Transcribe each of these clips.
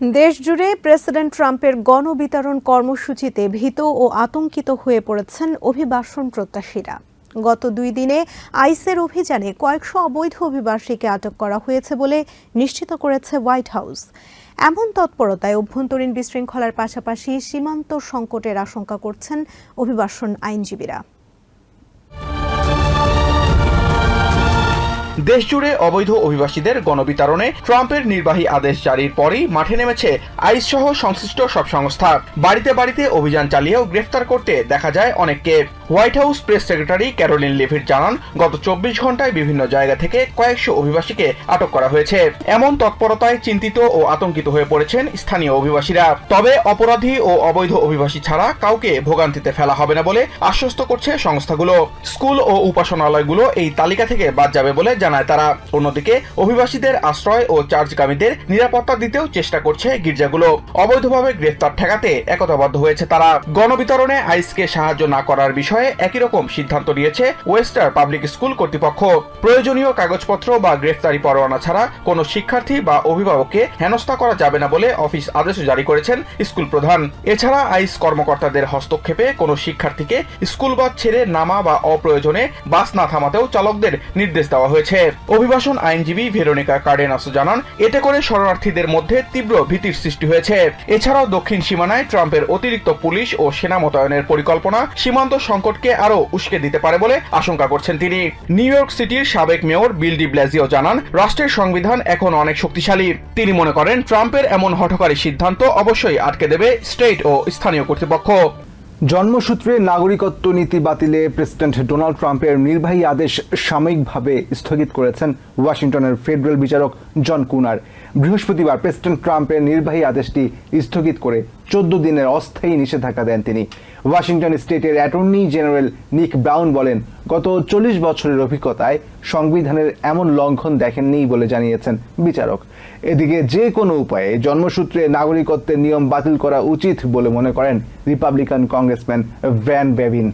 দেশজুড়ে প্রেসিডেন্ট ট্রাম্পের গণবিতরণ কর্মসূচিতে ভীত ও আতঙ্কিত হয়ে পড়েছেন অভিবাসন প্রত্যাশীরা। গত দুই দিনে আইসের অভিযানে কয়েকশো অবৈধ অভিবাসীকে আটক করা হয়েছে বলে নিশ্চিত করেছে হোয়াইট হাউস। এমন তৎপরতায় অভ্যন্তরীণ বিশৃঙ্খলার পাশাপাশি সীমান্ত সংকটের আশঙ্কা করছেন অভিবাসন আইনজীবীরা। দেশজুড়ে অবৈধ অভিবাসীদের গণবিতরণে ট্রাম্পের নির্বাহী আদেশ জারির পরই মাঠে নেমেছে আইস সহ সংশ্লিষ্ট সব সংস্থা। বাড়িতে বাড়িতে অভিযান চালিয়েও গ্রেফতার করতে দেখা যায় অনেককে। White House press secretary Karoline Leavitt জানান, গত চব্বিশ ঘন্টায় বিভিন্ন জায়গা থেকে কয়েকশো অভিবাসীকে আটক করা হয়েছে। এমন তৎপরতায় চিন্তিত ও আতঙ্কিত হয়ে পড়েছেন স্থানীয় অভিবাসীরা। তবে অপরাধী ও অবৈধ অভিবাসী ছাড়া কাউকে ভোগান্তিতে ফেলা হবে না বলে আশ্বস্ত করছে সংস্থাগুলো। স্কুল ও উপাসনালয়গুলো এই তালিকা থেকে বাদ যাবে বলে জানায় তারা। অন্যদিকে অভিবাসীদের আশ্রয় ও চার্জকামীদের নিরাপত্তা দিতেও চেষ্টা করছে গির্জাগুলো। অবৈধভাবে গ্রেফতার ঠেকাতে একতাবদ্ধ হয়েছে তারা। গণবিতরণে আইসকে সাহায্য না করার বিষয়ে একই রকম সিদ্ধান্ত নিয়েছে ওয়েস্টার পাবলিক স্কুল কর্তৃপক্ষ। প্রয়োজনীয় কাগজপত্র বা গ্রেফতারি পরোয়ানা ছাড়া কোনো শিক্ষার্থী বা অভিভাবককে হেনস্থা করা যাবে না বলে অফিস আদেশ জারি করেছেন স্কুল প্রধান। এছাড়া আইস কর্মকর্তাদের হস্তক্ষেপে কোনো শিক্ষার্থীকে স্কুল বাস ছেড়ে নামা বা অপ্রয়োজনে বাস না থামাতেও চালকদের নির্দেশ দেওয়া হয়েছে। অভিবাসন আইনজীবী ভেরোনিকা কার্ডেনাস জানান, এতে করে শরণার্থীদের মধ্যে তীব্র ভীতির সৃষ্টি হয়েছে। এছাড়াও দক্ষিণ সীমানায় ট্রাম্পের অতিরিক্ত পুলিশ ও সেনা মোতায়েনের পরিকল্পনা সীমান্ত সংকটকে আরও উস্কে দিতে পারে বলে আশঙ্কা করছেন তিনি। নিউ ইয়র্ক সিটির সাবেক মেয়র বিল ডি ব্লাজিও জানান, রাষ্ট্রের সংবিধান এখন অনেক শক্তিশালী। তিনি মনে করেন, ট্রাম্পের এমন হঠকারী সিদ্ধান্ত অবশ্যই আটকে দেবে স্টেট ও স্থানীয় কর্তৃপক্ষ। জন্মসূত্রে নাগরিকত্ব নীতি বাতিলে প্রেসিডেন্ট ডোনাল্ড ট্রাম্পের নির্বাহী আদেশ সাময়িকভাবে স্থগিত করেছেন ওয়াশিংটনের ফেডারেল বিচারক জন কুনার। বৃহস্পতিবার প্রেসিডেন্ট ট্রাম্পের নির্বাহী আদেশটি স্থগিত করে চোদ্দ দিনের অস্থায়ী নিষেধাজ্ঞা দেন তিনি। ওয়াশিংটন স্টেটের অ্যাটর্নি জেনারেল নিক ব্রাউন বলেন, গত চল্লিশ বছরের অভিজ্ঞতায় সংবিধানের এমন লঙ্ঘন দেখেননি বলে জানিয়েছেন বিচারক। এদিকে যে কোনো উপায়ে জন্মসূত্রে নাগরিকত্বের নিয়ম বাতিল করা উচিত বলে মনে করেন রিপাবলিকান কংগ্রেসম্যান ভ্যান বেভিন।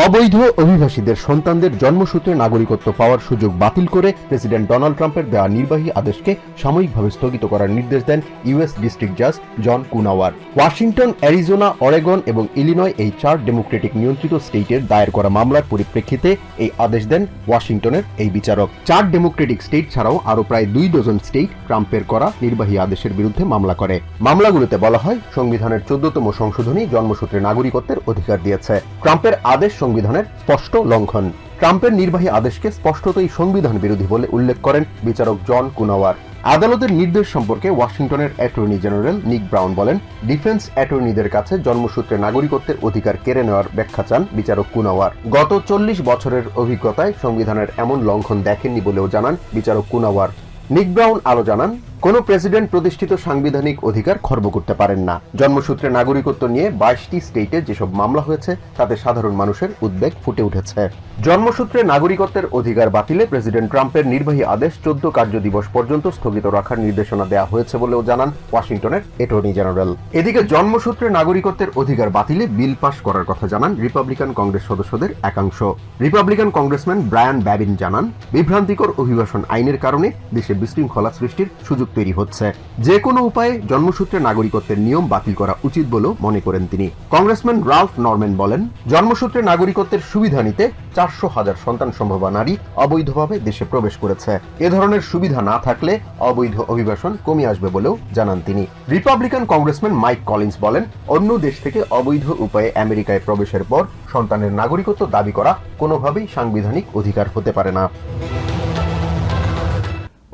অবৈধ অভিবাসীদের সন্তানদের জন্মসূত্রে নাগরিকত্ব পাওয়ার সুযোগ বাতিল করে প্রেসিডেন্ট ডোনাল্ড ট্রাম্পের দেওয়া নির্বাহী আদেশকে সাময়িকভাবে স্থগিত করার নির্দেশ দেন ইউএস ডিস্ট্রিক্ট জাজ John Coughenour. Washington, Arizona, Oregon এবং ইলিনয় এই চার ডেমোক্রেটিক নিয়ন্ত্রিত স্টেটের দায়ের করা মামলার পরিপ্রেক্ষিতে এই আদেশ দেন ওয়াশিংটনের এই বিচারক। চার ডেমোক্রেটিক স্টেট ছাড়াও আরও প্রায় দুই ডজন স্টেট ট্রাম্পের করা নির্বাহী আদেশের বিরুদ্ধে মামলা করে। মামলাগুলোতে বলা হয়, সংবিধানের চোদ্দতম সংশোধনী জন্মসূত্রে নাগরিকত্বের অধিকার দিয়েছে। ট্রাম্পের আদেশ সংবিধানের স্পষ্ট লঙ্ঘন। ট্রাম্পের নির্বাহী আদেশকে স্পষ্টতই সংবিধান বিরোধী বলে উল্লেখ করেন বিচারক জন কুনাওয়ার। আদালতের নির্দেশ সম্পর্কে ওয়াশিংটনের অ্যাটর্নি জেনারেল নিক ব্রাউন বলেন, ডিফেন্স অ্যাটর্নিদের কাছে জন্মসূত্রে নাগরিকত্বের অধিকার কেড়ে নেওয়ার ব্যাখ্যা চান বিচারক কুনাওয়ার। গত চল্লিশ বছরের অভিজ্ঞতায় সংবিধানের এমন লঙ্ঘন দেখেননি বলেও জানান বিচারক কুনাওয়ার। নিক ব্রাউন আরও জানান কোন প্রেসিডেন্ট প্রতিষ্ঠিত সাংবিধানিক অধিকার খর্ব করতে পারেন না। জন্মসূত্রে নাগরিকত্ব নিয়ে বাইশটি স্টেটে যেসব মামলা হয়েছে, তাতে সাধারণ মানুষের উদ্বেগ ফুটে উঠেছে। জন্মসূত্রে নাগরিকত্বের অধিকার বাতিলে প্রেসিডেন্ট ট্রাম্পের নির্বাহী আদেশ চোদ্দ কার্য দিবস পর্যন্ত স্থগিত রাখার নির্দেশনা দেওয়া হয়েছে বলেও জানান ওয়াশিংটনের অ্যাটর্নি জেনারেল। এদিকে জন্মসূত্রে নাগরিকত্বের অধিকার বাতিলে বিল পাশ করার কথা জানান রিপাবলিকান কংগ্রেস সদস্যদের একাংশ। রিপাবলিকান কংগ্রেসম্যান ব্রায়ান ব্যাবিন জানান, বিভ্রান্তিকর অভিবাসন আইনের কারণে দেশে বিশৃঙ্খলা সৃষ্টির সুযোগ তৈরি হচ্ছে। যে কোনো উপায়ে জন্মসূত্রে নাগরিকত্বের নিয়ম বাতিল করা উচিত বলেও মনে করেন তিনি। কংগ্রেসম্যান রালফ নরম্যান বলেন, জন্মসূত্রে নাগরিকত্বের সুবিধা নিতে চারশো হাজার সন্তান সম্ভবা নারী অবৈধভাবে দেশে প্রবেশ করেছে। এ ধরনের সুবিধা না থাকলে অবৈধ অভিবাসন কমে আসবে বলেও জানান তিনি। রিপাবলিকান কংগ্রেসম্যান মাইক কলিন্স বলেন, অন্য দেশ থেকে অবৈধ উপায়ে আমেরিকায় প্রবেশের পর সন্তানের নাগরিকত্ব দাবি করা কোনোভাবেই সাংবিধানিক অধিকার হতে পারে না।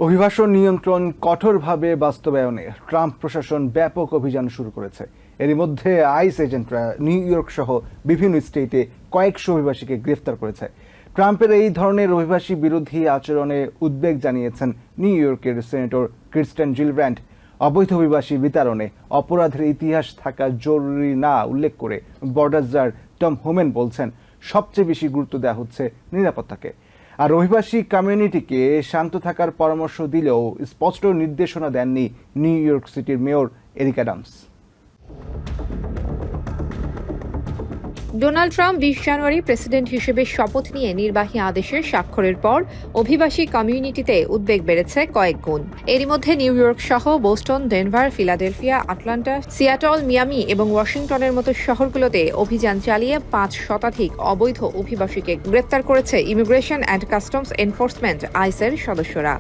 অভিবাসন নিয়ন্ত্রণ কঠোরভাবে বাস্তবায়নে ট্রাম্প প্রশাসন ব্যাপক অভিযান শুরু করেছে। এরই মধ্যে আইস এজেন্টরা নিউ ইয়র্ক সহ বিভিন্ন স্টেটে কয়েকশো অভিবাসীকে গ্রেফতার করেছে। ট্রাম্পের এই ধরনের অভিবাসী বিরোধী আচরণে উদ্বেগ জানিয়েছেন নিউ ইয়র্কের সেনেটর ক্রিস্টেন জিলব্র্যান্ড। অবৈধ অভিবাসী বিতরণে অপরাধের ইতিহাস থাকা জরুরি না উল্লেখ করে বর্ডারজার টম হোমেন বলছেন, সবচেয়ে বেশি গুরুত্ব দেওয়া হচ্ছে নিরাপত্তাকে। আর অভিবাসী কমিউনিটিকে শান্ত থাকার পরামর্শ দিলেও স্পষ্ট নির্দেশনা দেননি নিউ ইয়র্ক সিটির mayor Eric Adams. Donald Trump বিশ জানুয়ারি প্রেসিডেন্ট হিসেবে শপথ নিয়ে নির্বাহী আদেশের স্বাক্ষরের পর অভিবাসী কমিউনিটিতে উদ্বেগ বেড়েছে কয়েক গুণ। এরই মধ্যে নিউ ইয়র্ক সহ Boston, Denver, Philadelphia, Atlanta, Seattle, Miami এবং ওয়াশিংটনের মতো শহরগুলোতে অভিযান চালিয়ে পাঁচ শতাধিক অবৈধ অভিবাসীকে গ্রেপ্তার করেছে ইমিগ্রেশন অ্যান্ড কাস্টমস এনফোর্সমেন্ট আইসের সদস্যরা।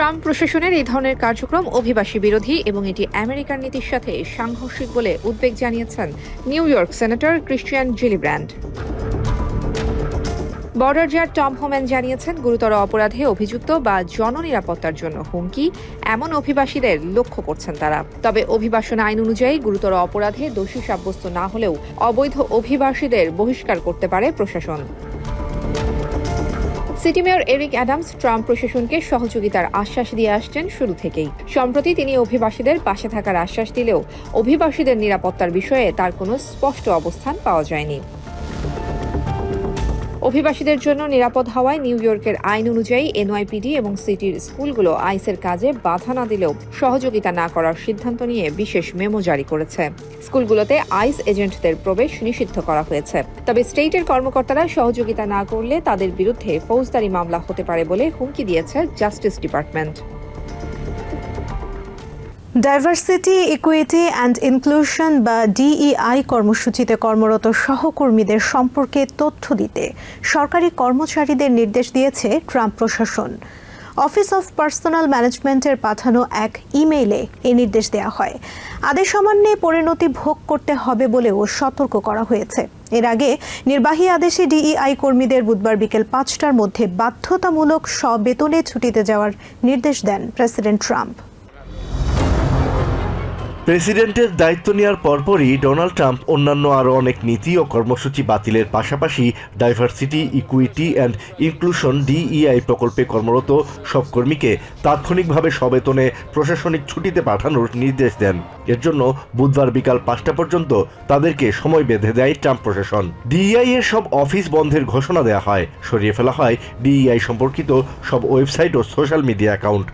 ট্রাম্প প্রশাসনের এই ধরনের কার্যক্রম অভিবাসী বিরোধী এবং এটি আমেরিকার নীতির সাথে সাংঘর্ষিক বলে উদ্বেগ জানিয়েছেন New York senator Kirsten Gillibrand. Border czar Tom Homan জানিয়েছেন গুরুতর অপরাধে অভিযুক্ত বা জননিরাপত্তার জন্য হুমকি, এমন অভিবাসীদের লক্ষ্য করছেন তারা। তবে অভিবাসন আইন অনুযায়ী গুরুতর অপরাধে দোষী সাব্যস্ত না হলেও অবৈধ অভিবাসীদের বহিষ্কার করতে পারে প্রশাসন। City mayor Eric Adams Trump প্রশাসনকে সহযোগিতার আশ্বাস দিয়ে আসছেন শুরু থেকেই। সম্প্রতি তিনি অভিবাসীদের পাশে থাকার আশ্বাস দিলেও অভিবাসীদের নিরাপত্তার বিষয়ে তার কোনো স্পষ্ট অবস্থান পাওয়া যায়নি। অভিবাসীদের জন্য নিরাপদ হওয়ায় নিউ ইয়র্কের আইন অনুযায়ী এনওয়াইপিডি এবং সিটির স্কুলগুলো আইসের কাজে বাধা না দিলেও সহযোগিতা না করার সিদ্ধান্ত নিয়ে বিশেষ মেমো জারি করেছে। স্কুলগুলোতে আইস এজেন্টদের প্রবেশ নিষিদ্ধ করা হয়েছে। তবে স্টেটের কর্মকর্তারা সহযোগিতা না করলে তাদের বিরুদ্ধে ফৌজদারি মামলা হতে পারে বলে হুমকি দিয়েছে justice department. Diversity equity and inclusion বা ডিইআই কর্মসূচিতে কর্মরত সহকর্মীদের সম্পর্কে তথ্য দিতে সরকারি কর্মচারীদের নির্দেশ দিয়েছে ট্রাম্প প্রশাসন। অফিস অফ পার্সোনাল ম্যানেজমেন্টের পাঠানো এক ইমেইলে এ নির্দেশ দেওয়া হয়। আদেশ অমান্যে পরিণতি ভোগ করতে হবে বলেও সতর্ক করা হয়েছে। এর আগে নির্বাহী আদেশে ডিইআই কর্মীদের বুধবার বিকেল পাঁচটার মধ্যে বাধ্যতামূলক সবেতনে ছুটিতে যাওয়ার নির্দেশ দেন প্রেসিডেন্ট ট্রাম্প। প্রেসিডেন্টের দায়িত্ব নেওয়ার পরপরই ডোনাল্ড ট্রাম্প অন্যান্য আরও অনেক নীতি ও কর্মসূচি বাতিলের পাশাপাশি diversity, equity and inclusion DEI প্রকল্পে কর্মরত সব কর্মীকে তাৎক্ষণিকভাবে সবেতনে প্রশাসনিক ছুটিতে পাঠানোর নির্দেশ দেন। এর জন্য বুধবার বিকাল পাঁচটা পর্যন্ত তাদেরকে সময় বেঁধে দেয় ট্রাম্প প্রশাসন। ডিইআই এর সব অফিস বন্ধের ঘোষণা দেওয়া হয়। সরিয়ে ফেলা হয় ডিইআই সম্পর্কিত সব ওয়েবসাইট ও সোশ্যাল মিডিয়া অ্যাকাউন্ট।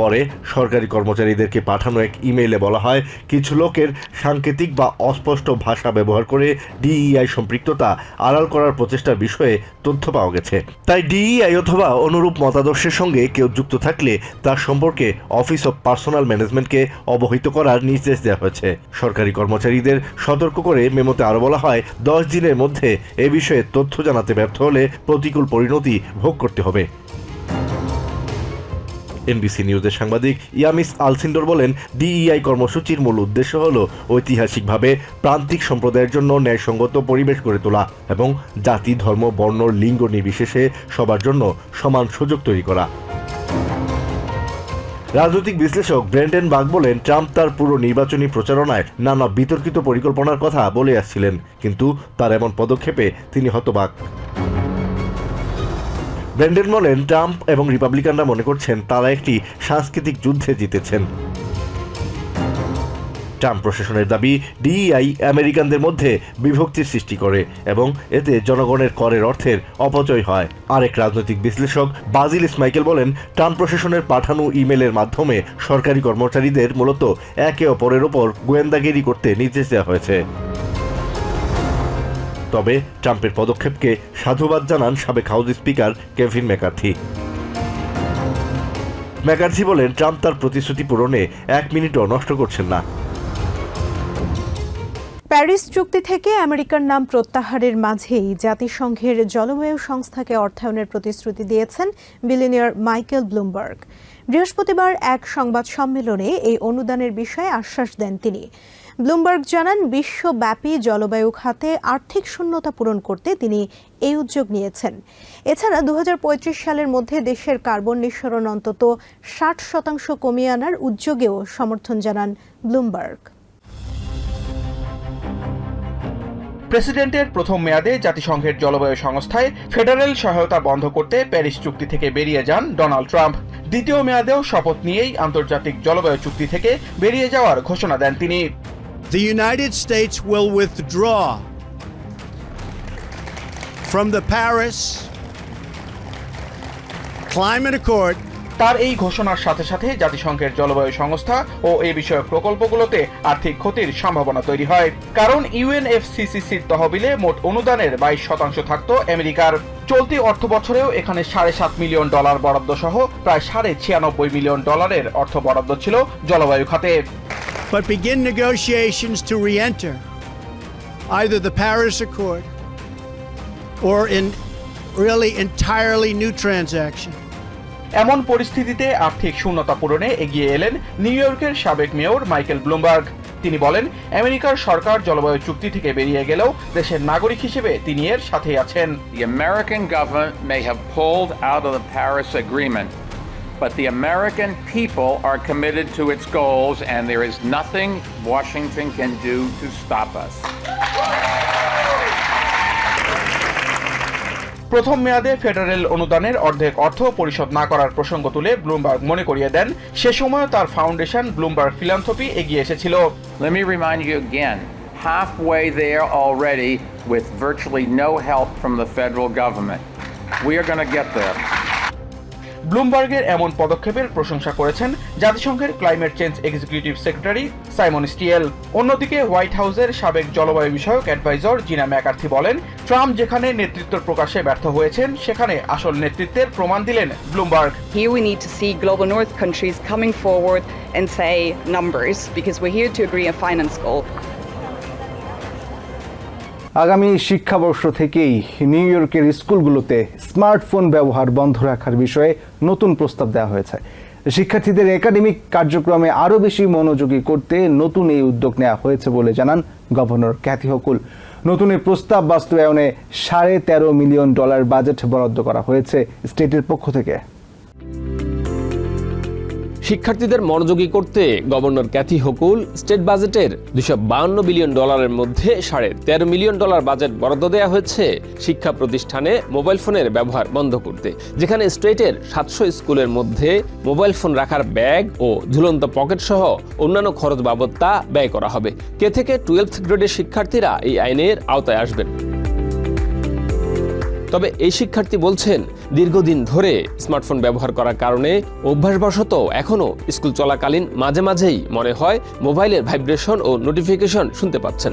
পরে সরকারি কর্মচারীদেরকে পাঠানো এক ইমেইলে বলা হয়, কিছু লোকের সাংকেতিক বা অস্পষ্ট ভাষা ব্যবহার করে ডিইআই সম্পৃক্ততা আড়াল করার প্রচেষ্টার বিষয়ে তথ্য পাওয়া গেছে। তাই ডিইআই অথবা অনুরূপ মতাদর্শের সঙ্গে কেউ যুক্ত থাকলে তার সম্পর্কে অফিস অব পার্সোনাল ম্যানেজমেন্টকে অবহিত করার নির্দেশ দেওয়া হয়েছে। সরকারি কর্মচারীদের সতর্ক করে মেমোতে আরও বলা হয়, দশ দিনের মধ্যে এ বিষয়ে তথ্য জানাতে ব্যর্থ হলে প্রতিকূল পরিণতি ভোগ করতে হবে। এনবিসি নিউজের সাংবাদিক ইয়ামিস আলসিন্ডর বলেন, ডিইআই কর্মসূচির মূল উদ্দেশ্য হল ঐতিহাসিকভাবে প্রান্তিক সম্প্রদায়ের জন্য ন্যায়সঙ্গত পরিবেশ গড়ে তোলা এবং জাতি, ধর্ম, বর্ণ, লিঙ্গ নির্বিশেষে সবার জন্য সমান সুযোগ তৈরি করা। রাজনৈতিক বিশ্লেষক ব্রেন্ডেন বাগ বলেন, ট্রাম্প তার পুরো নির্বাচনী প্রচারণায় নানা বিতর্কিত পরিকল্পনার কথা বলে আসছিলেন, কিন্তু তার এমন পদক্ষেপে তিনি হতবাক। ব্রেন্ডেন বলেন ট্রাম্প এবং রিপাবলিকানরা মনে করছেন তারা একটি সাংস্কৃতিক যুদ্ধে জিতেছেন। ট্রাম্প প্রশাসনের দাবি, ডিইআই আমেরিকানদের মধ্যে বিভক্তির সৃষ্টি করে এবং এতে জনগণের করের অর্থের অপচয় হয়। আরেক রাজনৈতিক বিশ্লেষক বাজিল ইসমাইকেল বলেন, ট্রাম্প প্রশাসনের পাঠানো ইমেলের মাধ্যমে সরকারি কর্মচারীদের মূলত একে অপরের ওপর গোয়েন্দাগিরি করতে নির্দেশ দেওয়া হয়েছে। তবে ট্রাম্পের পদক্ষেপকে সাধুবাদ জানান সাবেক House speaker Kevin McCarthy. McCarthy বলেন, ট্রাম্প তার প্রতিশ্রুতি পূরণে এক মিনিটও নষ্ট করছেন না। প্যারিস চুক্তি থেকে আমেরিকার নাম প্রত্যাহারের মাঝেই জাতিসংঘের জলবায়ু সংস্থাকে অর্থায়নের প্রতিশ্রুতি দিয়েছেন বিলিনিয়ার মাইকেল ব্লুমবার্গ। বৃহস্পতিবার এক সংবাদ সম্মেলনে এই অনুদানের বিষয়ে আশ্বাস দেন তিনি। ব্লুমবার্গ জানান, বিশ্বব্যাপী জলবায়ু খাতে আর্থিক শূন্যতা পূরণ করতে তিনি এই উদ্যোগ নিয়েছেন। এছাড়া দুহাজার পঁয়ত্রিশ সালের মধ্যে দেশের কার্বন নিঃসরণ অন্তত ষাট শতাংশ কমিয়ে আনার উদ্যোগেও সমর্থন জানান ব্লুমবার্গ। প্রেসিডেন্টের প্রথম মেয়াদে জাতিসংঘের জলবায়ু সংস্থায় ফেডারেল সহায়তা বন্ধ করতে প্যারিস চুক্তি থেকে বেরিয়ে যান ডোনাল্ড ট্রাম্প। দ্বিতীয় মেয়াদেও শপথ নিয়েই আন্তর্জাতিক জলবায়ু চুক্তি থেকে বেরিয়ে যাওয়ার ঘোষণা দেন তিনি। The United States will withdraw from the Paris Climate Accord. তার এই ঘোষণার সাথে সাথে জাতিসংঘের জলবায়ু সংস্থা ও এ বিষয়ক প্রকল্পগুলোতে আর্থিক ক্ষতির সম্ভাবনা তৈরি হয়। কারণ ইউএনএফসিসিসির তহবিলে মোট অনুদানের বাইশ শতাংশ থাকত আমেরিকার। চলতি অর্থ বছরেও এখানে সাড়ে সাত মিলিয়ন ডলার বরাদ্দ সহ প্রায় সাড়ে ছিয়ানব্বই মিলিয়ন ডলারের অর্থ বরাদ্দ ছিল জলবায়ু খাতে। but begin negotiations to re enter either the Paris Accord or in really entirely new transaction. এমন পরিস্থিতিতে আর্থিক শূন্যতা পূরণে এগিয়ে এলেন নিউ ইয়র্কের সাবেক মেয়র মাইকেল ব্লুমবার্গ তিনি বলেন আমেরিকার সরকার জলবায়ু চুক্তি থেকে বেরিয়ে গেলেও দেশের নাগরিক হিসেবে তিনি এর সাথেই আছেন The American government may have pulled out of the Paris Agreement, but the American people are committed to its goals, and there is nothing Washington can do to stop us. প্রথম মেয়াদে ফেডারেল অনুদানের অর্ধেক অর্থ পরিশোধ না করার প্রসঙ্গ তুলে ব্লুমবার্গ মনে করিয়ে দেন সে সময় তার ফাউন্ডেশন ব্লুমবার্গ ফিলান্থপি এগিয়ে এসেছিল Let me remind you again halfway there already with virtually no help from the federal government. We are going to get there. ব্লুমবার্গের এমন পদক্ষেপের প্রশংসা করেছেন জাতিসংঘের climate change executive secretary Simon Stiell অন্যদিকে, হোয়াইট হাউসের সাবেক জলবায়ু বিষয়ক অ্যাডভাইজর জিনা ম্যাকার্থি বলেন, ট্রাম্প যেখানে নেতৃত্ব প্রকাশে ব্যর্থ হয়েছেন, সেখানে আসল নেতৃত্বের প্রমাণ দিলেন Bloomberg Here we need to see global north countries coming forward and say numbers, because we're here to agree a finance goal. আগামী শিক্ষাবর্ষ থেকেই নিউ ইয়র্কের স্কুলগুলোতে স্মার্টফোন ব্যবহার বন্ধ রাখার বিষয়ে নতুন প্রস্তাব দেওয়া হয়েছে। শিক্ষার্থীদের একাডেমিক কার্যক্রমে আরও বেশি মনোযোগী করতে নতুন এই উদ্যোগ নেওয়া হয়েছে বলে জানান গভর্নর ক্যাথি হকুল। নতুন এই প্রস্তাব বাস্তবায়নে সাড়ে তেরো মিলিয়ন ডলার বাজেট বরাদ্দ করা হয়েছে স্টেটের পক্ষ থেকে। শিক্ষার্থীদের মনোযোগী করতে গভর্নর ক্যাথি হকুল স্টেট বাজেটের দুশো বিলিয়ন ডলারের মধ্যে সাড়ে তেরো মিলিয়ন ডলার বাজেট বরাদ্দ দেওয়া হয়েছে শিক্ষা প্রতিষ্ঠানে মোবাইল ফোনের ব্যবহার বন্ধ করতে, যেখানে স্টেটের সাতশো স্কুলের মধ্যে মোবাইল ফোন রাখার ব্যাগ ও ঝুলন্ত পকেট সহ অন্যান্য খরচ বাবদ তা ব্যয় করা হবে। কে থেকে টুয়েলভ গ্রেডের শিক্ষার্থীরা এই আইনের আওতায় আসবেন? তবে এই শিক্ষার্থী বলছেন দীর্ঘদিন ধরে স্মার্টফোন ব্যবহার করার কারণে অভ্যাসবশত এখনও স্কুল চলাকালীন মাঝে মাঝেই মনে হয় মোবাইলের ভাইব্রেশন ও নোটিফিকেশন শুনতে পাচ্ছেন।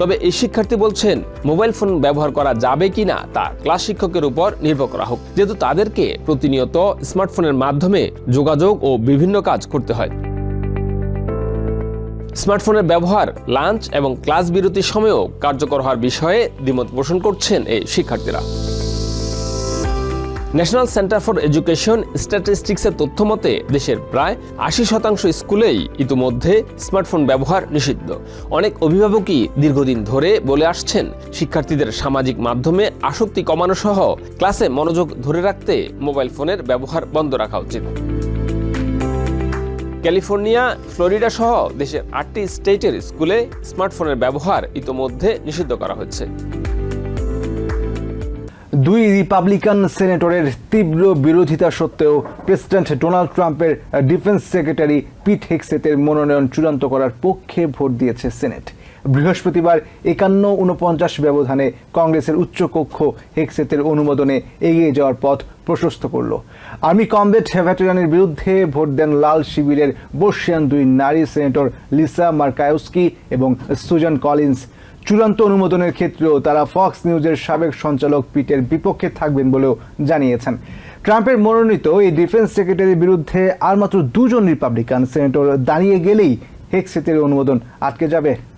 তবে এই শিক্ষার্থী বলছেন, মোবাইল ফোন ব্যবহার করা যাবে কিনা তা ক্লাস শিক্ষকের উপর নির্ভর করা হোক। যেহেতু তাদেরকে প্রতিনিয়ত স্মার্টফোনের মাধ্যমে যোগাযোগ ও বিভিন্ন কাজ করতে হয়। স্মার্টফোনের ব্যবহার, লাঞ্চ এবং ক্লাস বিরতির সময়ও কার্যকর হওয়ার বিষয়ে দ্বিমত পোষণ করছেন এই শিক্ষার্থীরা। ন্যাশনাল সেন্টার ফর এডুকেশন স্ট্যাটিস্টিক্সের তথ্য মতে, দেশের প্রায় আশি শতাংশ স্কুলেই ইতিমধ্যে স্মার্টফোন ব্যবহার নিষিদ্ধ। অনেক অভিভাবকই দীর্ঘদিন ধরে বলে আসছেন, শিক্ষার্থীদের সামাজিক মাধ্যমে আসক্তি কমানো সহ ক্লাসে মনোযোগ ধরে রাখতে মোবাইল ফোনের ব্যবহার বন্ধ রাখা উচিত। ক্যালিফোর্নিয়া, ফ্লোরিডা সহ দেশের আটটি স্টেটের স্কুলে স্মার্টফোনের ব্যবহার ইতোমধ্যে নিষিদ্ধ করা হচ্ছে। দুই রিপাবলিকান সেনেটরের তীব্র বিরোধিতা সত্ত্বেও প্রেসিডেন্ট ডোনাল্ড ট্রাম্পের ডিফেন্স সেক্রেটারি পিট হেক্সেতের মনোনয়ন চূড়ান্ত করার পক্ষে ভোট দিয়েছে সেনেট। বৃহস্পতিবার একান্ন উনপঞ্চাশ ব্যবধানে কংগ্রেসের উচ্চকক্ষ হেক্সেতের অনুমোদনে এগিয়ে যাওয়ার পথ প্রশস্ত করল। আর্মি কমবেট ভেটারানের বিরুদ্ধে ভোট দেন লাল শিবিরের বর্ষিয়ান দুই নারী সেনেটর লিসা মার্কায়স্কি এবং সুজান কলিন্স। চূড়ান্ত অনুমোদনের ক্ষেত্রেও তারা ফক্স নিউজের সাবেক সঞ্চালক পিটের বিপক্ষে থাকবেন বলেও জানিয়েছেন। ট্রাম্পের মনোনীত এই ডিফেন্স সেক্রেটারির বিরুদ্ধে আর মাত্র দুজন রিপাবলিকান সেনেটর দাঁড়িয়ে গেলেই হেক্সেতের অনুমোদন আটকে যাবে।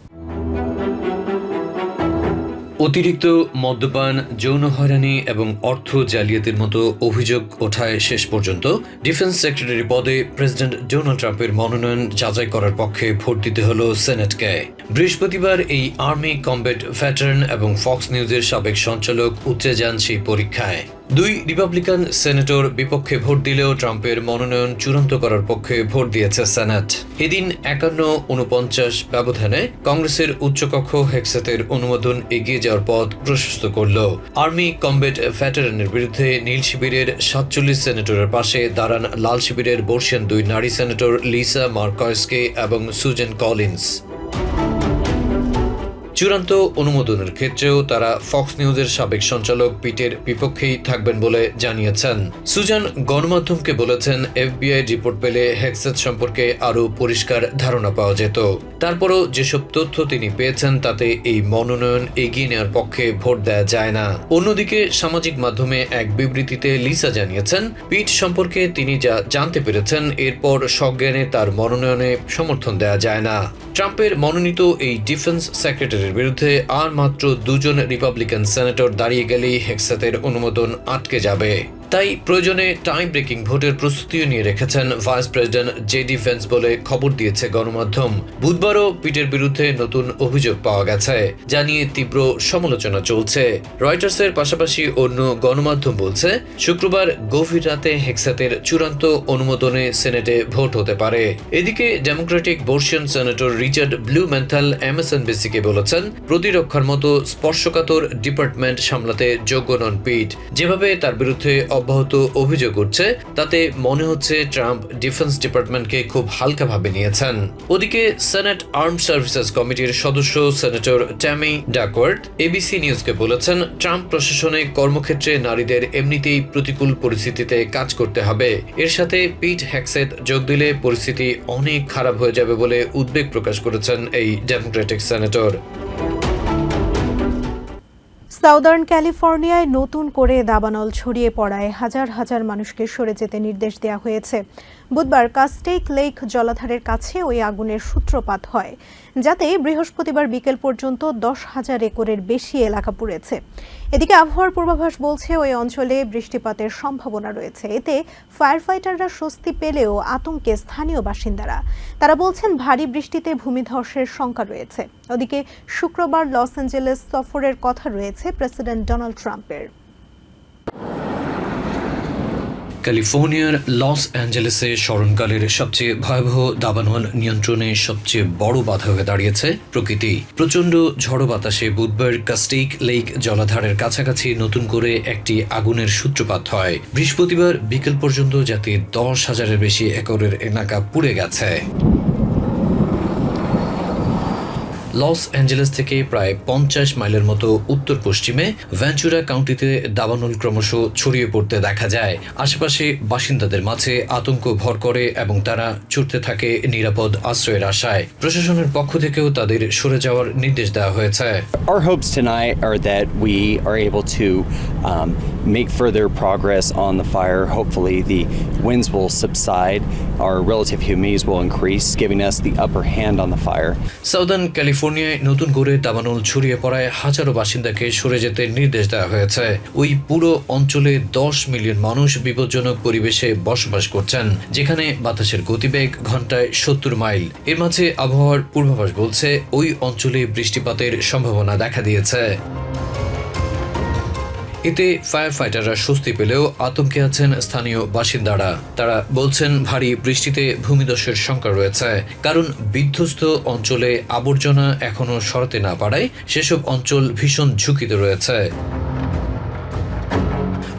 অতিরিক্ত মদ্যপান, যৌন হয়রানি এবং অর্থ জালিয়াতির মতো অভিযোগ ওঠায় শেষ পর্যন্ত ডিফেন্স সেক্রেটারি পদে প্রেসিডেন্ট ডোনাল্ড ট্রাম্পের মনোনয়ন যাচাই করার পক্ষে ভোট দিতে হল সেনেটকে। বৃহস্পতিবার এই আর্মি কমব্যাট ভ্যাটার্ন এবং ফক্স নিউজের সাবেক সঞ্চালক উতরে যান সেই পরীক্ষায়। দুই রিপাবলিকান সেনেটর বিপক্ষে ভোট দিলেও ট্রাম্পের মনোনয়ন চূড়ান্ত করার পক্ষে ভোট দিয়েছে সেনেট এদিন একান্ন উনপঞ্চাশ ব্যবধানে কংগ্রেসের উচ্চকক্ষ হেক্সাতের অনুমোদন এগিয়ে যাওয়ার পথ প্রশস্ত করল। আর্মি কমবেট ভ্যাটারানের বিরুদ্ধে নীল শিবিরের সাতচল্লিশ সেনেটরের পাশে দাঁড়ান লাল শিবিরের বর্ষিয়ান দুই নারী সেনেটর লিসা মার্কয়েসকে এবং সুজেন কলিন্স। চূড়ান্ত অনুমোদনের ক্ষেত্রেও তারা ফক্স নিউজের সাবেক সঞ্চালক পিটের বিপক্ষেই থাকবেন বলে জানিয়েছেন। সুজান গণমাধ্যমকে বলেছেন, এফবিআই রিপোর্ট পেলে হেক্সেট সম্পর্কে আরও পরিষ্কার ধারণা পাওয়া যেত। তারপরও যেসব তথ্য তিনি পেয়েছেন, তাতে এই মনোনয়ন এগিয়ে নেওয়ার পক্ষে ভোট দেওয়া যায় না। অন্যদিকে সামাজিক মাধ্যমে এক বিবৃতিতে লিসা জানিয়েছেন, পিট সম্পর্কে তিনি যা জানতে পেরেছেন, এরপর সজ্ঞানে তার মনোনয়নে সমর্থন দেওয়া যায় না। ট্রাম্পের মনোনীত এই ডিফেন্স সেক্রেটারির বিরুদ্ধে আর মাত্র দুজন রিপাবলিকান সেনেটর দাঁড়িয়ে গেলেই হেক্সাতের অনুমোদন আটকে যাবে। তাই প্রয়োজনে টাইম ব্রেকিং ভোটের প্রস্তুতিও নিয়ে রেখেছেন ভাইস প্রেসিডেন্ট জেডি ভেন্স বলে খবর দিয়েছে গণমাধ্যম। বুধবারও পিটের বিরুদ্ধে নতুন অভিযোগ পাওয়া গেছে, যা নিয়ে তীব্র সমালোচনা চলছে। রয়টার্সের পাশাপাশি অন্য গণমাধ্যম বলছে, শুক্রবার গভীর রাতে হেক্সাতের চূড়ান্ত অনুমোদনে সেনেটে ভোট হতে পারে। এদিকে ডেমোক্রেটিক বর্ষিয়ান সেনেটর রিচার্ড ব্লু ম্যান্থাল এমএসএনবিসিকে বলেছেন, প্রতিরক্ষার মতো স্পর্শকাতর ডিপার্টমেন্ট সামলাতে যোগ্য নন পিট। যেভাবে তার বিরুদ্ধে অব্যাহত অভিযোগ উঠছে, তাতে মনে হচ্ছে ট্রাম্প ডিফেন্স ডিপার্টমেন্টকে খুব হালকাভাবে নিয়েছেন। ওদিকে সেনেট আর্ম সার্ভিসেস কমিটির সদস্য সেনেটর ট্যামি ডাকওয়ার্ড এবিসি নিউজকে বলেছেন, ট্রাম্প প্রশাসনে কর্মক্ষেত্রে নারীদের এমনিতেই প্রতিকূল পরিস্থিতিতে কাজ করতে হবে। এর সাথে পিট হ্যাকসেট যোগ দিলে পরিস্থিতি অনেক খারাপ হয়ে যাবে বলে উদ্বেগ প্রকাশ করেছেন এই ডেমোক্রেটিক সেনেটর। সাউদার্ন ক্যালিফোর্নিয়ায় নতুন করে দাবানল ছড়িয়ে পড়ায় হাজার হাজার মানুষকে সরে যেতে নির্দেশ দেওয়া হয়েছে। বুধবার কাস্টেক লেক জলাধারের কাছে ওই আগুনের সূত্রপাত হয়, যাতে বৃহস্পতিবার বিকেল পর্যন্ত দশ হাজার একরের বেশি এলাকা পুড়েছে। এদিকে আবহাওয়ার পূর্বাভাস বলছে, ওই অঞ্চলে বৃষ্টিপাতের সম্ভাবনা রয়েছে। এতে ফায়ার ফাইটাররা স্বস্তি পেলেও আতঙ্কে স্থানীয় বাসিন্দারা। তারা বলছেন, ভারী বৃষ্টিতে ভূমিধসের শঙ্কা রয়েছে। ওদিকে শুক্রবার লস অ্যাঞ্জেলেস সফরের কথা রয়েছে প্রেসিডেন্ট ডোনাল্ড ট্রাম্পের। ক্যালিফোর্নিয়ার লস অ্যাঞ্জেলেসে স্মরণকালের সবচেয়ে ভয়াবহ দাবানল নিয়ন্ত্রণে সবচেয়ে বড় বাধা হয়ে দাঁড়িয়েছে প্রকৃতি। প্রচণ্ড ঝড়ো বাতাসে বুধবার কাস্টিক লেক জলাধারের কাছাকাছি নতুন করে একটি আগুনের সূত্রপাত হয়। বৃহস্পতিবার বিকেল পর্যন্ত যাতে দশ হাজারের বেশি একরের এলাকা পুড়ে গেছে। লস অ্যাঞ্জেলেস থেকে প্রায় পঞ্চাশ মাইলের মতো উত্তর পশ্চিমে ভ্যাঞ্চুরা কাউন্টিতে দাবানল ক্রমশ ছড়িয়ে পড়তে দেখা যায় আশেপাশে বাসিন্দাদের মাঝে আতঙ্ক ভর করে এবং তারা ছুটতে থাকে নিরাপদ আশ্রয়ের আশায় প্রশাসনের পক্ষ থেকেও তাদের সরে যাওয়ার নির্দেশ দেওয়া হয়েছে Our hopes tonight are that we are able to um, make further progress on the fire. Hopefully, the winds will subside, our relative humidity will increase, giving us the upper hand on the fire. Southern ক্যালিফোর্নিয়ায় নতুন করে দাবানল ছড়িয়ে পড়ায় হাজারো বাসিন্দাকে সরে যেতে নির্দেশ দেওয়া হয়েছে। ওই পুরো অঞ্চলে দশ মিলিয়ন মানুষ বিপজ্জনক পরিবেশে বসবাস করছেন, যেখানে বাতাসের গতিবেগ ঘন্টায় সত্তর মাইল। এর মাঝে আবহাওয়ার পূর্বাভাস বলছে, ওই অঞ্চলে বৃষ্টিপাতের সম্ভাবনা দেখা দিয়েছে। এতে ফায়ার ফাইটাররা স্বস্তি পেলেও আতঙ্কে আছেন স্থানীয় বাসিন্দারা। তারা বলছেন, ভারী বৃষ্টিতে ভূমিধসের শঙ্কা রয়েছে। কারণ বিধ্বস্ত অঞ্চলে আবর্জনা এখনও সরাতে না পারায় সেসব অঞ্চল ভীষণ ঝুঁকিতে রয়েছে।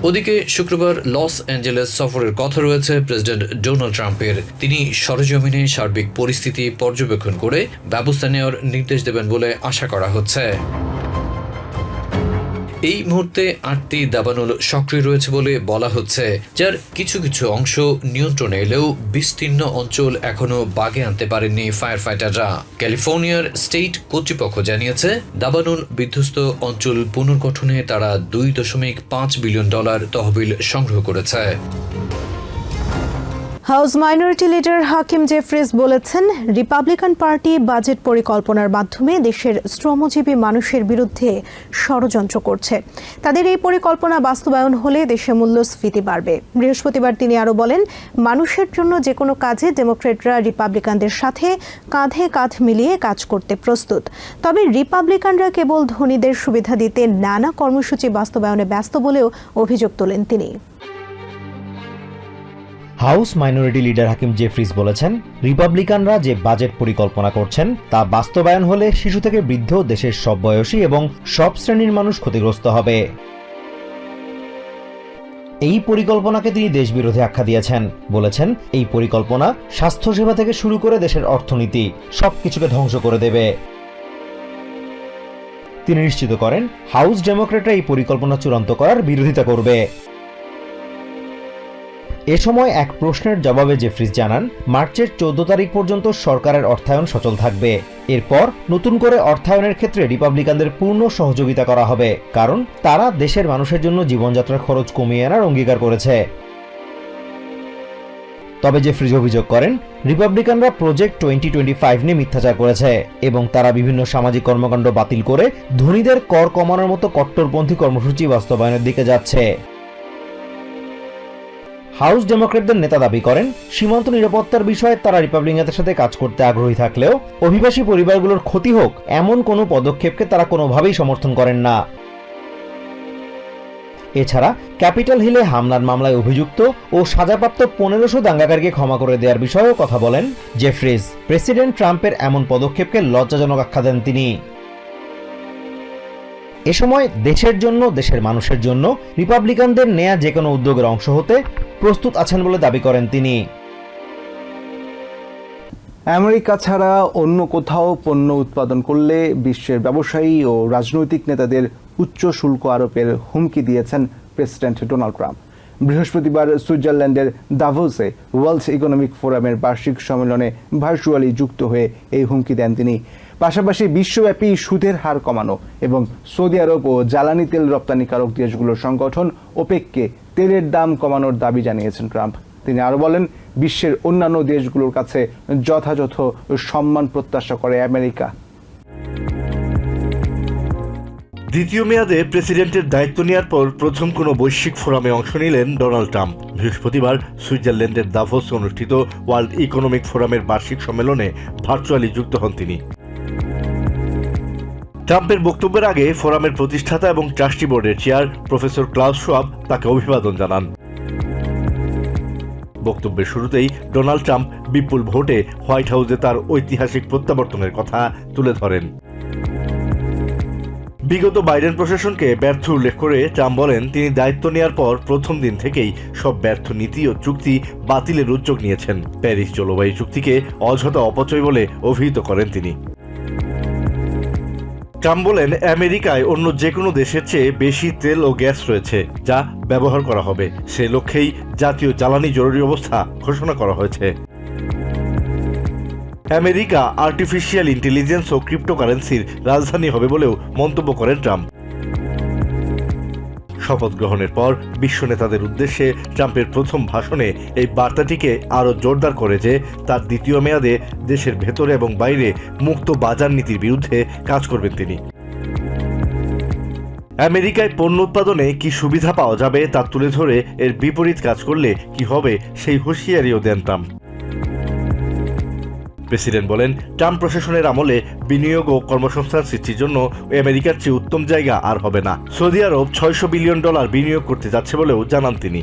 ওদিকে শুক্রবার লস অ্যাঞ্জেলেস সফরের কথা রয়েছে প্রেসিডেন্ট ডোনাল্ড ট্রাম্পের। তিনি সরেজমিনে সার্বিক পরিস্থিতি পর্যবেক্ষণ করে ব্যবস্থা নেওয়ার নির্দেশ দেবেন বলে আশা করা হচ্ছে। এই মুহূর্তে আটটি দাবানল সক্রিয় রয়েছে বলে বলা হচ্ছে, যার কিছু কিছু অংশ নিয়ন্ত্রণে এলেও বিস্তীর্ণ অঞ্চল এখনও বাগে আনতে পারেননি ফায়ার ফাইটাররা ক্যালিফোর্নিয়ার স্টেট কর্তৃপক্ষ জানিয়েছে, দাবানল বিধ্বস্ত অঞ্চল পুনর্গঠনে তারা দুই দশমিক পাঁচ বিলিয়ন ডলার তহবিল সংগ্রহ করেছে। House minority leader Hakeem Jeffries বলেছেন, রিপাবলিকান পার্টি বাজেট পরিকল্পনার মাধ্যমে দেশের শ্রমজীবী মানুষের বিরুদ্ধে ষড়যন্ত্র করছে। তাদের এই পরিকল্পনা বাস্তবায়ন হলে দেশে মূল্যস্ফীতি বাড়বে। বৃহস্পতিবার তিনি আরও বলেন, মানুষের জন্য যে কোনো কাজে ডেমোক্রেটরা রিপাবলিকানদের সাথে কাঁধে কাঁধ মিলিয়ে কাজ করতে প্রস্তুত। তবে রিপাবলিকানরা কেবল ধনীদের সুবিধা দিতে নানা কর্মসূচি বাস্তবায়নে ব্যস্ত বলেও অভিযোগ তোলেন তিনি। House minority leader Hakeem Jeffries বলেছেন, রিপাবলিকানরা যে বাজেট পরিকল্পনা করছেন, তা বাস্তবায়ন হলে শিশু থেকে বৃদ্ধ দেশের সব বয়সী এবং সব শ্রেণির মানুষ ক্ষতিগ্রস্ত হবে। এই পরিকল্পনাকে তিনি দেশবিরোধী আখ্যা দিয়েছেন। বলেছেন, এই পরিকল্পনা স্বাস্থ্যসেবা থেকে শুরু করে দেশের অর্থনীতি সবকিছুকে ধ্বংস করে দেবে। তিনি নিশ্চিত করেন, হাউস ডেমোক্রেটরা এই পরিকল্পনা চূড়ান্ত করার বিরোধিতা করবে। এ সময় এক প্রশ্নের জবাবে জেফ্রিস জানান, মার্চের চোদ্দ তারিখ পর্যন্ত সরকারের অর্থায়ন সচল থাকবে। এরপর নতুন করে অর্থায়নের ক্ষেত্রে রিপাবলিকানদের পূর্ণ সহযোগিতা করা হবে, কারণ তারা দেশের মানুষের জন্য জীবনযাত্রার খরচ কমিয়ে আনার অঙ্গীকার করেছে। তবে জেফ্রিজ অভিযোগ করেন, রিপাবলিকানরা প্রজেক্ট টোয়েন্টি টোয়েন্টি ফাইভ নিয়ে মিথ্যাচার করেছে এবং তারা বিভিন্ন সামাজিক কর্মকাণ্ড বাতিল করে ধনীদের কর কমানোর মতো কট্টরপন্থী কর্মসূচি বাস্তবায়নের দিকে যাচ্ছে। হাউস ডেমোক্রেটদের নেতা দাবি করেন, সীমান্ত নিরাপত্তার বিষয়ে তারা রিপাবলিকানদের সাথে কাজ করতে আগ্রহী থাকলেও অভিবাসী পরিবারগুলোর ক্ষতি হোক, এমন কোনো পদক্ষেপকে তারা কোনোভাবেই সমর্থন করেন না। এছাড়া, ক্যাপিটাল হিলে হামলার মামলায় অভিযুক্ত ও সাজাপ্রাপ্ত পনেরোশো দাঙ্গাকারীকে ক্ষমা করে দেওয়ার বিষয়েও কথা বলেন জেফ্রিজ। প্রেসিডেন্ট ট্রাম্পের এমন পদক্ষেপকে লজ্জাজনক আখ্যা দেন তিনি। এ সময় দেশের জন্য, দেশের মানুষের জন্য রিপাবলিকানদের নেয়া যে কোনো উদ্যোগের অংশ হতে প্রস্তুত আছেন বলে দাবি করেন তিনি। আমেরিকা ছাড়া অন্য কোথাও পণ্য উৎপাদন করলে বিশ্বের ব্যবসায়ী ও রাজনৈতিক নেতাদের উচ্চ শুল্ক আরোপের হুমকি দিয়েছেন প্রেসিডেন্ট ডোনাল্ড ট্রাম্প। বৃহস্পতিবার সুইজারল্যান্ডের দাভোসে ওয়ার্ল্ড ইকোনমিক ফোরামের বার্ষিক সম্মেলনে ভার্চুয়ালি যুক্ত হয়ে এই হুমকি দেন তিনি। পাশাপাশি বিশ্বব্যাপী সুদের হার কমানো এবং সৌদি আরব ও জ্বালানি তেল রপ্তানিকারক দেশগুলোর সংগঠন ওপেককে তেলের দাম কমানোর দাবি জানিয়েছেন ট্রাম্প। তিনি আরও বলেন, বিশ্বের অন্যান্য দেশগুলোর কাছে যথাযথ সম্মান প্রত্যাশা করে আমেরিকা। দ্বিতীয় মেয়াদে প্রেসিডেন্টের দায়িত্ব নেওয়ার পর প্রথম কোনো বৈশ্বিক ফোরামে অংশ নিলেন ডোনাল্ড ট্রাম্প। বৃহস্পতিবার সুইজারল্যান্ডের দাভোসে অনুষ্ঠিত ওয়ার্ল্ড ইকোনমিক ফোরামের বার্ষিক সম্মেলনে ভার্চুয়ালি যুক্ত হন তিনি। ট্রাম্পের বক্তব্যের আগে ফোরামের প্রতিষ্ঠাতা এবং ট্রাস্টি বোর্ডের চেয়ার প্রফেসর ক্লাউস সোয়াব তাকে অভিবাদন জানান। বক্তব্যের শুরুতেই ডোনাল্ড ট্রাম্প বিপুল ভোটে হোয়াইট হাউসে তার ঐতিহাসিক প্রত্যাবর্তনের কথা তুলে ধরেন। বিগত বাইডেন প্রশাসনকে ব্যর্থ উল্লেখ করে ট্রাম্প বলেন, তিনি দায়িত্ব নেওয়ার পর প্রথম দিন থেকেই সব ব্যর্থ নীতি ও চুক্তি বাতিলের উদ্যোগ নিয়েছেন। প্যারিস জলবায়ু চুক্তিকে অযথা অপচয় বলে অভিহিত করেন তিনি। ট্রাম্প বলেন, আমেরিকায় অন্য যে কোনো দেশের চেয়ে বেশি তেল ও গ্যাস রয়েছে, যা ব্যবহার করা হবে। সে লক্ষ্যেই জাতীয় জ্বালানি জরুরি অবস্থা ঘোষণা করা হয়েছে। আমেরিকা আর্টিফিশিয়াল ইন্টেলিজেন্স ও ক্রিপ্টোকারেন্সির রাজধানী হবে বলেও মন্তব্য করেন ট্রাম্প। শপথ গ্রহণের পর বিশ্ব নেতাদের উদ্দেশ্যে ট্রাম্পের প্রথম ভাষণে এই বার্তাটিকে আরও জোরদার করে যে, তার দ্বিতীয় মেয়াদে দেশের ভেতরে এবং বাইরে মুক্ত বাজার নীতির বিরুদ্ধে কাজ করবেন তিনি। আমেরিকায় পণ্য উৎপাদনে কি সুবিধা পাওয়া যাবে তা তুলে ধরে এর বিপরীত কাজ করলে কি হবে সেই হুঁশিয়ারিও দেন ট্রাম্প। প্রেসিডেন্ট বলেন, ট্রাম্প প্রশাসনের আমলে বিনিয়োগ ও কর্মসংস্থান সৃষ্টির জন্য আমেরিকার চেয়ে উত্তম জায়গা আর হবে না। সৌদি আরব ছয়শো বিলিয়ন ডলার বিনিয়োগ করতে যাচ্ছে বলেও জানান তিনি।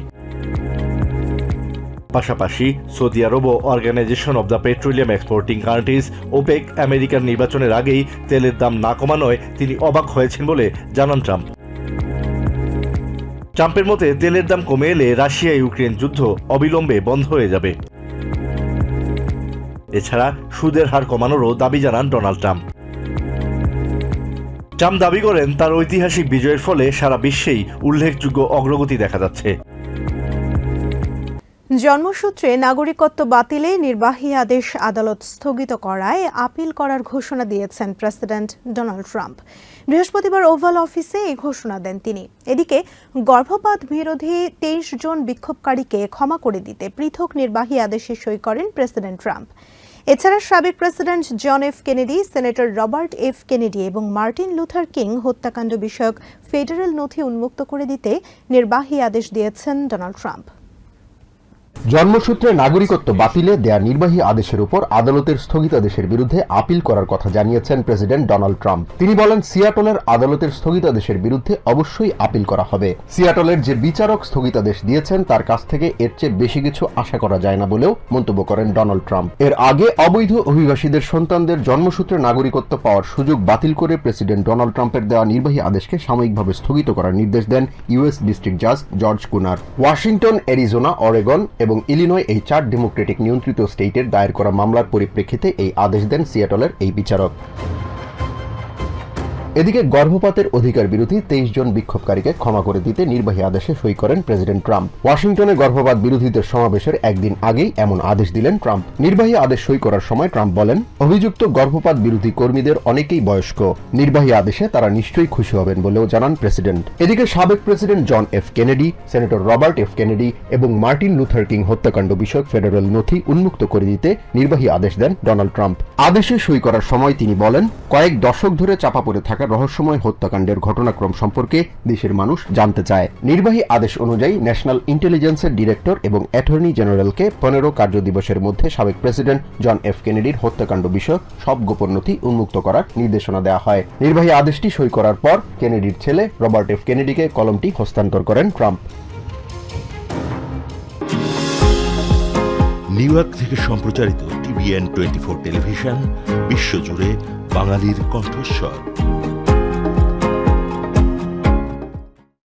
পাশাপাশি, সৌদি আরব ও Organization of the Petroleum Exporting Countries, OPEC আমেরিকার নির্বাচনের আগেই তেলের দাম না কমানোয় তিনি অবাক হয়েছেন বলে জানান ট্রাম্প। ট্রাম্পের মতে, তেলের দাম কমে এলে রাশিয়া ইউক্রেন যুদ্ধ অবিলম্বে বন্ধ হয়ে যাবে। এছাড়া সুদের হার কমানোরও দাবি জানান ডোনাল্ড ট্রাম্প। ট্রাম্প দাবি করেন, তার ঐতিহাসিক বিজয়ের ফলে সারা বিশ্বেই উল্লেখযোগ্য অগ্রগতি দেখা যাচ্ছে। জন্মসূত্রে নাগরিকত্ব বাতিলে নির্বাহী আদেশ আদালত স্থগিত করায় আপিল করার ঘোষণা দিয়েছেন প্রেসিডেন্ট ডোনাল্ড ট্রাম্প। বৃহস্পতিবার ওভাল অফিসে এই ঘোষণা দেন তিনি। এদিকে, গর্ভপাত বিরোধী তেইশ জন বিক্ষোভকারীকে ক্ষমা করে দিতে পৃথক নির্বাহী আদেশে সই করেন প্রেসিডেন্ট ট্রাম্প। এছাড়া সাবেক president John F Kennedy, senator Robert F Kennedy এবং মার্টিন লুথার কিং হত্যাকাণ্ড বিষয়ক ফেডারেল নথি উন্মুক্ত করে দিতে নির্বাহী আদেশ দিয়েছেন ডোনাল্ড ট্রাম্প। জন্মসূত্রে নাগরিকত্ব বাতিলে দেয়া নির্বাহী আদেশের উপর আদালতের স্থগিতাদেশের বিরুদ্ধে আপিল করার কথা জানিয়েছেন প্রেসিডেন্ট ডোনাল্ড ট্রাম্প। তিনি বলেন, সিয়াটলের আদালতের স্থগিতাদেশের বিরুদ্ধে অবশ্যই আপিল করা হবে। সিয়াটলের যে বিচারক স্থগিতাদেশ দিয়েছেন, তার কাছ থেকে এর চেয়ে বেশি কিছু আশা করা যায় না বলেও মন্তব্য করেন ডোনাল্ড ট্রাম্প। এর আগে অবৈধ অভিবাসীদের সন্তানদের জন্মসূত্রে নাগরিকত্ব পাওয়ার সুযোগ বাতিল করে প্রেসিডেন্ট ডোনাল্ড ট্রাম্পের দেওয়া নির্বাহী আদেশকে সাময়িকভাবে স্থগিত করার নির্দেশ দেন ইউএস ডিস্ট্রিক্ট জাজ George Coughenour. Washington, Arizona, Oregon এবং ইলিনয় এই চার ডেমোক্রেটিক নিয়ন্ত্রিত স্টেটের দায়ের করা মামলার পরিপ্রেক্ষিতে এই আদেশ দেন সিয়াটলের এই বিচারক। এদিকে গর্ভপাতের অধিকার বিরোধী তেইশ জন বিক্ষোভকারীকে ক্ষমা করে দিতে নির্বাহী আদেশে সই করেন প্রেসিডেন্ট ট্রাম্প। ওয়াশিংটনে গর্ভপাত বিরোধীদের সমাবেশের একদিন আগেই এমন আদেশ দিলেন ট্রাম্প। নির্বাহী আদেশ সই করার সময় ট্রাম্প বলেন, অভিযুক্ত গর্ভপাত বিরোধী কর্মীদের অনেকেই বয়স্ক। নির্বাহী আদেশে তারা নিশ্চয়ই খুশি হবেন বলেও জানান প্রেসিডেন্ট। এদিকে সাবেক president John F Kennedy, senator Robert F Kennedy এবং মার্টিন লুথার কিং হত্যাকাণ্ড বিষয়ক ফেডারেল নথি উন্মুক্ত করে দিতে নির্বাহী আদেশ দেন ডোনাল্ড ট্রাম্প। আদেশে সই করার সময় তিনি বলেন, কয়েক দশক ধরে চাপা পড়ে থাকা রহস্যময় হত্যাকাণ্ডের ঘটনাক্রম সম্পর্কে দেশের মানুষ জানতে চায়। নির্বাহী আদেশ অনুযায়ী ন্যাশনাল ইন্টেলিজেন্সের ডিরেক্টর এবং অ্যাটর্নি জেনারেলকে পনেরো কার্যদিবসের মধ্যে সাবেক প্রেসিডেন্ট জন এফ কেনেডির হত্যাকাণ্ড বিষয়ক সব গোপন নথি উন্মুক্ত করার নির্দেশনা দেওয়া হয়। নির্বাহী আদেশটি সই করার পর কেনেডির ছেলে রবার্ট এফ কেনেডিকে কলমটি হস্তান্তর করেন ট্রাম্প। নিউ ইয়র্ক থেকে সম্প্রচারিত টিভিএন টোয়েন্টি ফোর টেলিভিশন, বিশ্বজুড়ে বাঙালির কণ্ঠস্বর।